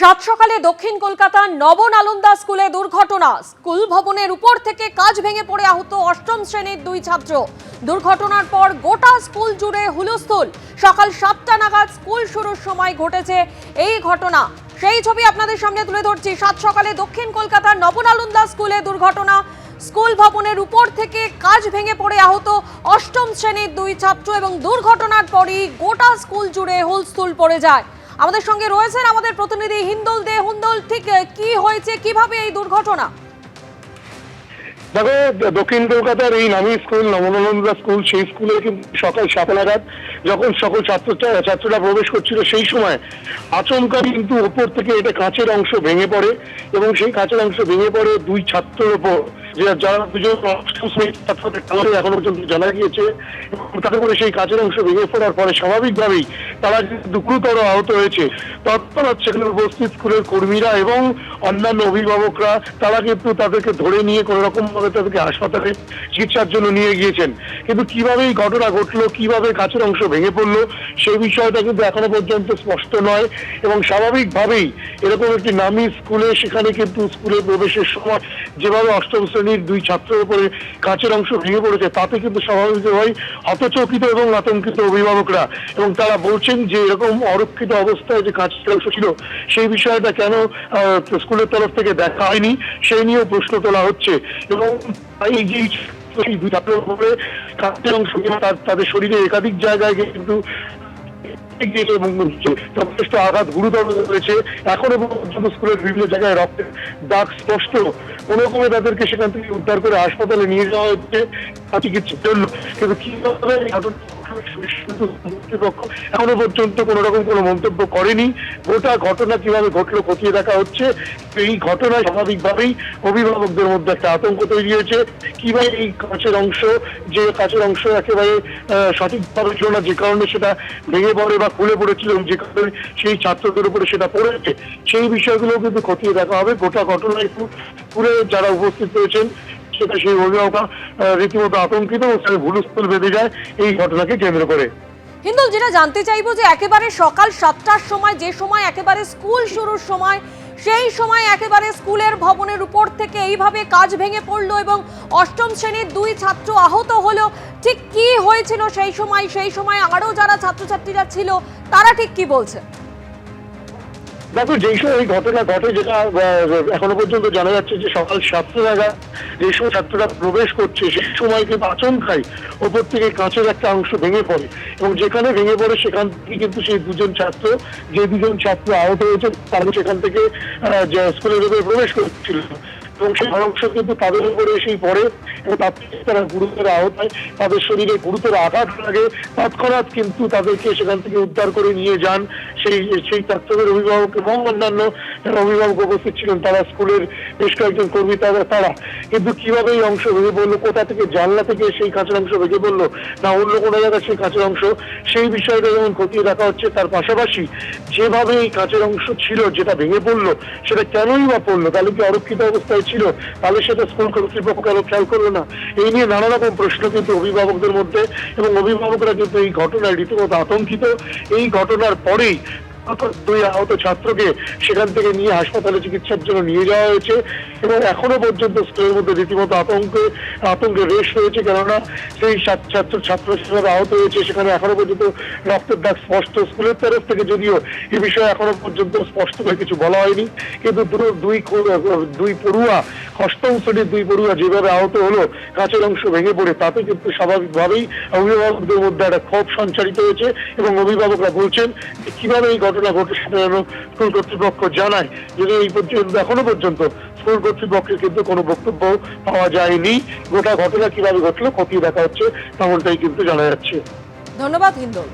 সাত সকালে দক্ষিণ কলকাতার নবনালন্দা স্কুলে দুর্ঘটনা। স্কুল ভবনের উপর থেকে কাজ ভেঙে পড়ে আহত অষ্টম শ্রেণির দুই ছাত্র। দুর্ঘটনার পর গোটা স্কুল জুড়ে হুলস্থুল। সকাল সাতটা নাগাদ স্কুল শুরুর সময় ঘটেছে এই ঘটনা। সেই ছবি আপনাদের সামনে তুলে ধরছি। সাত সকালে দক্ষিণ কলকাতার নবনালন্দা স্কুলে দুর্ঘটনা। স্কুল ভবনের উপর থেকে কাজ ভেঙে পড়ে আহত অষ্টম শ্রেণির দুই ছাত্র এবং দুর্ঘটনার পরই গোটা স্কুল জুড়ে হুলস্থুল পড়ে যায়। আমাদের সঙ্গে রয়েছেন আমাদের প্রতিনিধি হিন্দল দে। হুন্দল, ঠিক কি হয়েছে? কীভাবে এই দুর্ঘটনা? দেখো, দক্ষিণ কলকাতার এই নামী স্কুল নবনন্দা স্কুল, সেই স্কুলে সকাল সাতটা নাগাদ যখন সকল ছাত্র ছাত্ররা প্রবেশ করছিল, সেই সময় আচমকা কিন্তু ওপর থেকে এটা কাঁচের অংশ ভেঙে পড়ে এবং সেই কাঁচের অংশ ভেঙে পড়ে দুই ছাত্রের ওপর। যে যারা দুজন এখনও পর্যন্ত জানা গিয়েছে তাতে করে সেই কাঁচের অংশ ভেঙে পড়ার পরে স্বাভাবিকভাবেই তারা কিন্তু আহত হয়েছে, তৎক্ষণাৎ সেখানে উপস্থিত স্কুলের কর্মীরা এবং অন্যান্য অভিভাবকরা, তারা কিন্তু তাদেরকে ধরে নিয়ে কোনো রকম ভাবে তাদেরকে হাসপাতালে চিকিৎসার জন্য নিয়ে গিয়েছেন। কিন্তু কীভাবে এই ঘটনা ঘটলো, কীভাবে কাছের অংশ ভেঙে পড়ল, সেই বিষয়টা কিন্তু এখনও পর্যন্ত স্পষ্ট নয় এবং স্বাভাবিকভাবেই এরকম একটি নামি স্কুলে সেখানে কিন্তু স্কুলে প্রবেশের সময় যেভাবে অষ্টম শ্রেণির দুই ছাত্রের উপরে কাছের অংশ ভেঙে পড়েছে, তাতে কিন্তু স্বাভাবিকভাবেই হতচকিত এবং আতঙ্কিত অভিভাবকরা। এবং তারা বলছেন যে এরকম অরক্ষিত অবস্থায় যে কাঁচের অংশ ছিল, সেই বিষয়টা কেন স্কুলের তরফ থেকে দেখা হয়নি, সেই নিয়েও প্রশ্ন তোলা হচ্ছে। এবং এই যে দুই ছাত্রের উপরে কাছের অংশ তাদের শরীরে একাধিক জায়গায় কিন্তু এবং যথেষ্ট আঘাত, গুরুতর হয়েছে এখনও পর্যন্ত স্কুলের বিভিন্ন জায়গায় রক্তের দাগ স্পষ্ট। কোনোরকমে তাদেরকে সেখান থেকে উদ্ধার করে হাসপাতালে নিয়ে যাওয়া হচ্ছে চিকিৎসার জন্য। কিন্তু কীভাবে ঘটনা এখনও পর্যন্ত কোনো রকম কোনো মন্তব্য করেনি। গোটা ঘটনা কীভাবে ঘটলো খতিয়ে দেখা হচ্ছে, এই ঘটনায় স্বাভাবিকভাবেই অভিভাবকদের মধ্যে একটা আতঙ্ক তৈরি হয়েছে। কীভাবে এই কাঁচের অংশ, যে কাঁচের অংশ একেবারে সঠিকভাবে ছিল না, যে কারণে সেটা ভেঙে পড়ে বা খুলে পড়েছিল যে কারণে সেই ছাত্রদের উপরে সেটা পড়েছে, সেই বিষয়গুলো কিন্তু খতিয়ে দেখা হবে। গোটা ঘটনায় একটু পুরে যারা উপস্থিত রয়েছেন সেটা সেই অভিভাবকরা রীতিমতো আতঙ্কিত ও সেখানে ভুলস্থল বেঁধে যায় এই ঘটনাকে কেন্দ্র করে। হিন্দল, যেটা জানতে চাইব যে একেবারে সকাল সাতটার সময়, যে সময় একেবারে স্কুল শুরুর সময়, সেই সময় একেবারে স্কুলের ভবনের উপর থেকে এইভাবে কাজ ভেঙে পড়ল এবং অষ্টম শ্রেণির দুই ছাত্র আহত হলো। ঠিক কি হয়েছিল সেই সময়? সেই সময় আরও যারা ছাত্রছাত্রীরা ছিল, তারা ঠিক কি বলছে? দেখো, যেই সময় এই ঘটনা ঘটে, যেটা এখনও পর্যন্ত জানা যাচ্ছে যে সকাল সাতটা নাগাদ যে সময় ছাত্ররা প্রবেশ করছে, সেই সময় কিন্তু আচমকাই ওপর থেকে কাঁচের একটা অংশ ভেঙে পড়ে। এবং যেখানে ভেঙে পড়ে, সেখান থেকে কিন্তু সেই দুজন ছাত্র, যে দুজন ছাত্র আহত হয়েছে তারা সেখান থেকে স্কুলের ভেতরে প্রবেশ করছিল। এবং সেই অংশ কিন্তু তাদের উপরে এসেই পড়ে। এবং তার থেকে তারা গুরুতর আহত হয়। তাদের শরীরে গুরুতর আঘাত লাগে। তৎক্ষণাৎ কিন্তু তাদেরকে সেখান থেকে উদ্ধার করে নিয়ে যান সেই সেই ছাত্রদের অভিভাবক এবং অন্যান্য যারা অভিভাবক উপস্থিত ছিলেন, তারা স্কুলের বেশ কয়েকজন কর্মী, তারা তারা। কিন্তু কীভাবে এই অংশ ভেঙে পড়ল, কোথা থেকে, জানলা থেকে সেই কাঁচের অংশ ভেঙে পড়ল, না অন্য কোনো জায়গায় সেই কাঁচের অংশ, সেই বিষয়টা যেমন খতিয়ে দেখা হচ্ছে, তার পাশাপাশি যেভাবে এই কাঁচের অংশ ছিল, যেটা ভেঙে পড়ল, সেটা কেনই বা পড়ল? তাহলে কি অরক্ষিত অবস্থায় ছিল? তাহলে সাথে স্কুল কর্তৃপক্ষ কেন খেয়াল করল না। এই নিয়ে নানা রকম প্রশ্ন কিন্তু অভিভাবকদের মধ্যে এবং অভিভাবকরা কিন্তু এই ঘটনায় রীতিমতো আতঙ্কিত। এই ঘটনার পরেই দুই আহত ছাত্রকে সেখান থেকে নিয়ে হাসপাতালে চিকিৎসার জন্য নিয়ে যাওয়া হয়েছে এবং এখনও পর্যন্ত স্কুলের মধ্যে রীতিমতো আতঙ্কে রেশ রয়েছে। কেননা সেই ছাত্র ছাত্র আহত হয়েছে সেখানে এখনও পর্যন্ত রক্তের দাগ স্পষ্ট স্কুলের তরফ থেকে যদিও এ বিষয়ে এখনও পর্যন্ত স্পষ্ট করে কিছু বলা হয়নি। কিন্তু দুটো, দুই দুই পড়ুয়া অষ্টম শ্রেণির দুই পড়ুয়া যেভাবে আহত হলো, কাঁচের অংশ ভেঙে পড়ে, তাতে কিন্তু স্বাভাবিকভাবেই অভিভাবকদের মধ্যে একটা ক্ষোভ সঞ্চারিত হয়েছে এবং অভিভাবকরা বলছেন কীভাবে এই ঘটনা ঘটেছে এবং স্কুল কর্তৃপক্ষ জানায়। যদি এই পর্যন্ত, এখনও পর্যন্ত স্কুল কর্তৃপক্ষের কিন্তু কোনো বক্তব্য পাওয়া যায়নি। গোটা ঘটনা কীভাবে ঘটলো, খতিয়ে দেখা হচ্ছে, তেমনটাই কিন্তু জানা যাচ্ছে। ধন্যবাদ হিন্দল